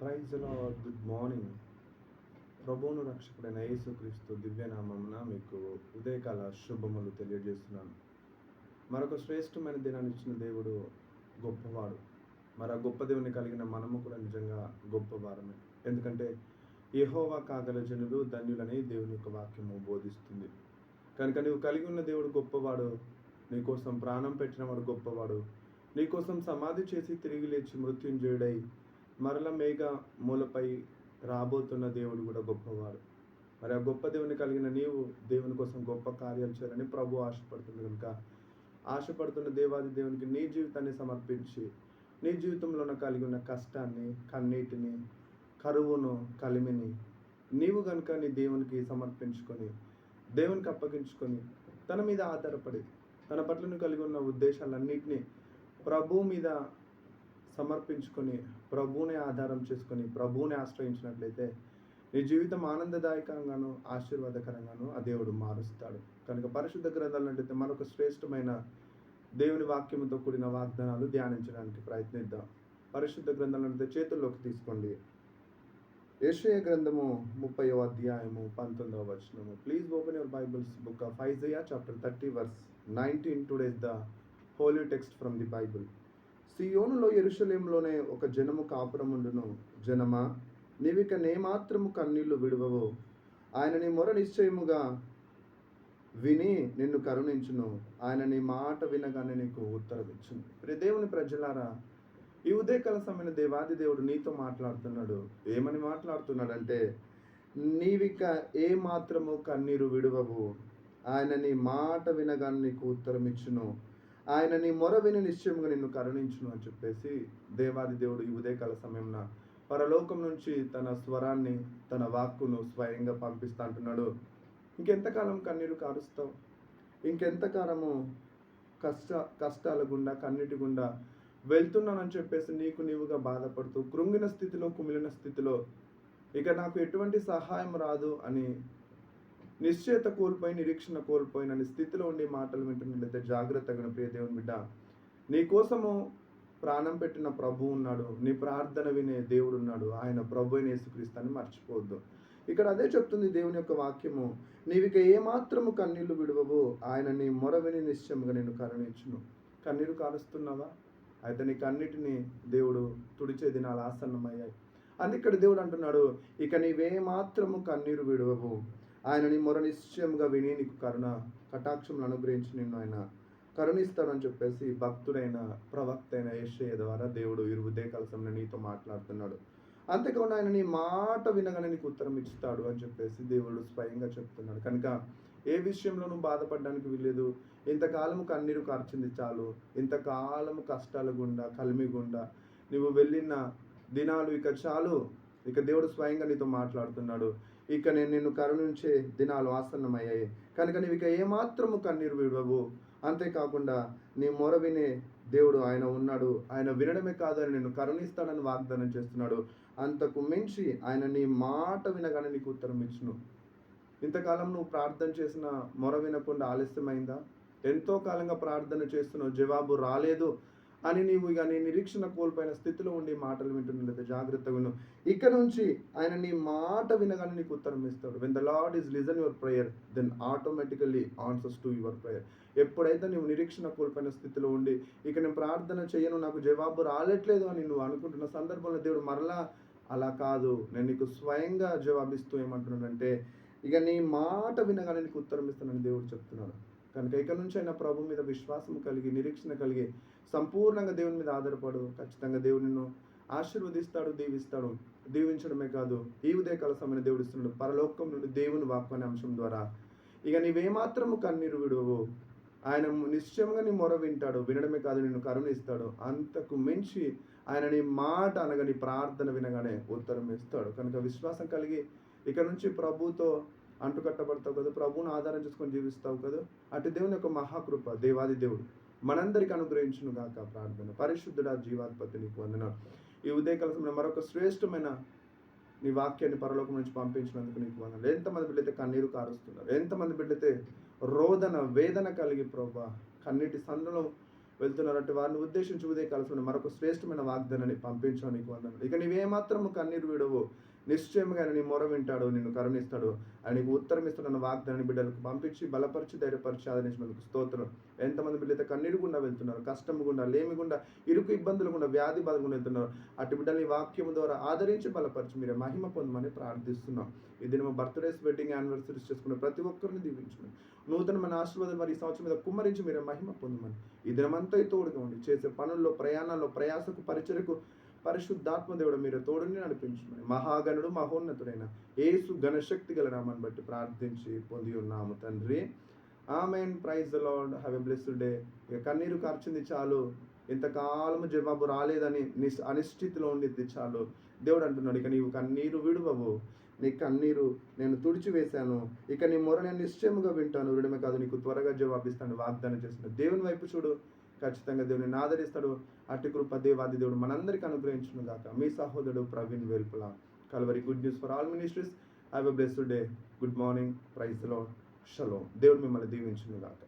ప్రైజ్లో good morning ప్రభువును రక్షకుడైన యేసుక్రీస్తు దివ్యనామమున మీకు ఉదయకాల శుభములు తెలియజేస్తున్నాను. మరొక శ్రేష్టమైన దినాన్ని ఇచ్చిన దేవుడు గొప్పవాడు. మరి ఆ గొప్ప దేవుని కలిగిన మనము కూడా నిజంగా గొప్పవారమే ఎందుకంటే యహోవా కాగల జనులు ధన్యులని దేవుని యొక్క వాక్యము బోధిస్తుంది. కనుక నీవు కలిగి ఉన్న దేవుడు గొప్పవాడు నీకోసం ప్రాణం పెట్టినవాడు గొప్పవాడు నీకోసం సమాధి చేసి తిరిగి లేచి మృత్యుంజయుడై మరల మేఘ మూలపై రాబోతున్న దేవుడు కూడా గొప్పవాడు. మరి ఆ గొప్ప దేవుని కలిగిన నీవు దేవుని కోసం గొప్ప కార్యాలు చేయాలని ప్రభు ఆశపడుతుంది కనుక ఆశపడుతున్న దేవాది దేవునికి నీ జీవితాన్ని సమర్పించి నీ జీవితంలో కలిగి ఉన్న కష్టాన్ని కన్నీటిని కరువును కలిమిని నీవు కనుక నీ దేవునికి సమర్పించుకొని దేవునికి అప్పగించుకొని తన మీద ఆధారపడి తన పట్ల కలిగి ఉన్న ఉద్దేశాలన్నింటినీ ప్రభు మీద సమర్పించుకొని ప్రభువుని ఆధారం చేసుకొని ప్రభువుని ఆశ్రయించినట్లయితే నీ జీవితం ఆనందదాయకంగాను ఆశీర్వాదకరంగాను ఆ దేవుడు మారుస్తాడు. కనుక పరిశుద్ధ గ్రంథాలంటే మరొక శ్రేష్టమైన దేవుని వాక్యముతో కూడిన వాగ్దానాలు ధ్యానించడానికి ప్రయత్నిద్దాం. పరిశుద్ధ గ్రంథాలంటే చేతుల్లోకి తీసుకోండి. యెషయా గ్రంథము ముప్పై అధ్యాయము పంతొమ్మిదవ వచనము. Please open your Bibles book of Isaiah chapter thirty verse nineteen today's the holy text from the Bible సియోనులో ఎరుషలేంలోనే ఒక జనము కాపురముండును. జనమా నీవిక నేమాత్రము కన్నీళ్ళు విడువవు. ఆయన నీ మొర నిశ్చయముగా విని నిన్ను కరుణించును. ఆయన నీ మాట వినగానే నీకు ఉత్తరమిచ్చును. ప్రి దేవుని ప్రజలారా ఈ ఉదయకాల సమయంలో దేవాది దేవుడు నీతో మాట్లాడుతున్నాడు. ఏమని మాట్లాడుతున్నాడంటే నీవిక ఏ మాత్రము కన్నీరు విడువవు. ఆయన నీ మాట వినగానే నీకు ఉత్తరం ఇచ్చును ఆయన నీ మొర విని నిశ్చయంగా నిన్ను కరుణించును అని చెప్పేసి దేవాది దేవుడు ఈ ఉదయకాల సమయంలో పరలోకం నుంచి తన స్వరాన్ని తన వాక్కును స్వయంగా పంపిస్తా అంటున్నాడు. ఇంకెంతకాలం కన్నీరు కారుస్తావు? ఇంకెంతకాలము కష్ట కష్టాల గుండా కన్నీటి గుండా వెళ్తున్నానని చెప్పేసి నీకు నీవుగా బాధపడుతూ కృంగిన స్థితిలో కుమిలిన స్థితిలో ఇక నాకు ఎటువంటి సహాయం రాదు అని నిశ్చయత కోల్పోయి నిరీక్షణ కోల్పోయిన స్థితిలో ఉండి మాటలు వింటున్నట్లయితే జాగ్రత్తగా ప్రియ దేవుని బిడ్డ. నీ కోసము ప్రాణం పెట్టిన ప్రభు ఉన్నాడు. నీ ప్రార్థన వినే దేవుడు ఉన్నాడు. ఆయన ప్రభు అయిన యేసుక్రీస్తాన్ని మర్చిపోవద్దు. ఇక్కడ అదే చెప్తుంది దేవుని యొక్క వాక్యము. నీవిక ఏమాత్రము కన్నీళ్ళు విడవవు. ఆయన నీ మొరవిని నిశ్చయముగా నేను కరుణించును. కన్నీరు కారుస్తున్నావా అయితే నీ కన్నిటిని దేవుడు తుడిచే దినాలు ఆసన్నమయ్యాయి. అందుకే ఇక్కడ దేవుడు అంటున్నాడు ఇక నీవే మాత్రము కన్నీరు విడవవు. ఆయనని మొర నిశ్చయంగా విని నీకు కరుణ కటాక్షములు అనుగ్రహించి నిన్ను ఆయన కరుణిస్తాడని చెప్పేసి భక్తుడైన ప్రవక్త అయిన ఏషయ ద్వారా దేవుడు ఇరువుదే కలసంలో నీతో మాట్లాడుతున్నాడు. అంతేకాకుండా ఆయన నీ మాట వినగానే నీకు ఉత్తరం ఇస్తాడు అని చెప్పేసి దేవుడు స్వయంగా చెప్తున్నాడు. కనుక ఏ విషయంలో నువ్వు బాధపడడానికి వీల్లేదు. ఇంతకాలము కన్నీరు కార్చింది చాలు. ఇంతకాలము కష్టాల గుండా కలిమి గుండా నువ్వు వెళ్ళిన దినాలు ఇక చాలు. ఇక దేవుడు స్వయంగా నీతో మాట్లాడుతున్నాడు. ఇక నేను నిన్ను కరుణించే దినాలు ఆసన్నమయ్యాయి. కనుక నీవు ఇక ఏమాత్రము కన్నీరు విడవవు. అంతేకాకుండా నీ మొర వినే దేవుడు ఆయన ఉన్నాడు. ఆయన వినడమే కాదని నిన్ను కరుణిస్తాడని వాగ్దానం చేస్తున్నాడు. అంతకు మించి ఆయన నీ మాట వినగానే నీకు ఉత్తరం ఇచ్చును. ఇంతకాలం నువ్వు ప్రార్థన చేసిన మొర వినకుండా ఆలస్యమైందా? ఎంతో కాలంగా ప్రార్థన చేస్తున్నావు జవాబు రాలేదు. అని నీవు ఇక నీ నిరీక్షణ కోల్పోయిన స్థితిలో ఉండి మాటలు వింటున్నట్లయితే జాగ్రత్తగా విను ఇక నుంచి ఆయన నీ మాట వినగానే నీకు ఉత్తరం ఇస్తాడు. When the lord is listen your prayer then automatically answers to your prayer ఎప్పుడైతే నువ్వు నిరీక్షణ కోల్పోయిన స్థితిలో ఉండి ఇక నేను ప్రార్థన చేయను నాకు జవాబు రాలేట్లేదు అని నువ్వు అనుకుంటున్న సందర్భంలో దేవుడు మరలా అలా కాదు. నేను నీకు స్వయంగా జవాబిస్తూ ఏమంటున్నాడంటే ఇక నీ మాట వినగానే నీకు ఉత్తరం ఇస్తానని దేవుడు చెప్తున్నాడు. కనుక ఇక నుంచి అయినా ప్రభు మీద విశ్వాసం కలిగి నిరీక్షణ కలిగి సంపూర్ణంగా దేవుని మీద ఆధారపడు. ఖచ్చితంగా దేవుడు నిన్ను ఆశీర్వదిస్తాడు దీవిస్తాడు దీవించడమే కాదు ఈ ఉదయకాల సమయంలో దేవుడు ఇస్తున్నాడు. పరలోకం నుండి దేవుని వాక్కు అంశం ద్వారా. ఇక నీవేమాత్రము కన్నీరు విడువు ఆయన నిశ్చయంగా నీ మొర వింటాడు. వినడమే కాదు నిన్ను కరుణిస్తాడు. అంతకు మించి ఆయన నీ మాట అనగా నీ ప్రార్థన వినగానే ఉత్తరం ఇస్తాడు. కనుక విశ్వాసం కలిగి ఇక నుంచి ప్రభుతో అంటుకట్టబడతావు కదా ప్రభువును ఆధారం చేసుకొని జీవిస్తావు కదా అటు దేవుని యొక్క మహాకృప దేవాది దేవుడు. మనందరికి అనుగ్రహించును గాక ప్రార్థన. పరిశుద్ధుడా జీవాధిపతి నీకు వందన ఈ ఉదయకాల సమయంలో మరొక శ్రేష్టమైన నీ వాక్యాన్ని పరలోకం నుంచి పంపించినందుకు నీకు వందనాలు. ఎంతమంది బిడ్డైతే కన్నీరు కారుస్తున్నారు ఎంతమంది బిడ్డైతే రోదన వేదన కలిగి ప్రభా కన్నీటి సందులో వెళ్తున్నారంటే వారిని ఉద్దేశించి ఉదయ సమయంలో మరొక శ్రేష్టమైన వాగ్దానాన్ని పంపించడానికి వందనాలు. ఇక నీవేమాత్రము కన్నీరు విడవు నిశ్చయముగా ఆయన నీ మొర వింటాడు నిన్ను కరుణిస్తాడు ఆయన నీకు ఉత్తరం ఇస్తాడన్న వాగ్దానాన్ని బిడ్డలకు పంపించి బలపరిచి ధైర్యపరిచి ఆదరించినందుకు స్తోత్రం. ఎంతమంది బిడ్డలైతే కన్నీరు గుండా వెళ్తున్నారు కష్టం గుండా లేమి గుండా ఇరుకు ఇబ్బందులు గుండా వ్యాధి బాధ గుండా వెళ్తున్నారు అటు బిడ్డల్ని వాక్యం ద్వారా ఆదరించి బలపరిచి మీరే మహిమ పొందమని ప్రార్థిస్తున్నాం. ఇది మా బర్త్డేస్ వెడ్డింగ్ యానివర్సరీస్ చేసుకున్న ప్రతి ఒక్కరిని దీవించండి నూతనమైన ఆశీర్వాదం మరి ఈ సంవత్సరం మీద కుమ్మరించి మీరే మహిమ పొందమని ఈ దినమంతా తోడుగా ఉండి చేసే పనుల్లో ప్రయాణాల్లో ప్రయాసకు పరిచయకు పరిశుద్ధాత్మ దేవుడు మీరు తోడుని నడిపించమని. మహాగణుడు మహోన్నతుడైన ఏసు ఘనశక్తి గల నామాన్ని బట్టి ప్రార్థించి పొంది ఉన్నాము తండ్రి. Amen. Praise the lord. Have a blessed day. ఇక కన్నీరు కార్చింది చాలు. ఇంతకాలము జవాబు రాలేదని నిస్ అనిశ్చితిలో ఉండిద్ది చాలు. దేవుడు అంటున్నాడు ఇక నీవు కన్నీరు విడువవు. నీ కన్నీరు నేను తుడిచివేశాను. ఇక నీ మొర నేను నిశ్చయముగా వింటాను. విడమే కాదు నీకు త్వరగా జవాబిస్తాను. వాగ్దానం చేస్తున్నాను దేవుని వైపు చూడు. ఖచ్చితంగా దేవుని ఆదరిస్తాడు. అట్టి కృప దేవాది దేవుడు మనందరికీ అనుగ్రహించును గాక. మీ సహోదరుడు Praveen Velpula. Calvary good news for all ministries. Have a blessed day good morning ప్రైజ్లో షలో దేవుడు మిమ్మల్ని దీవించును గాక.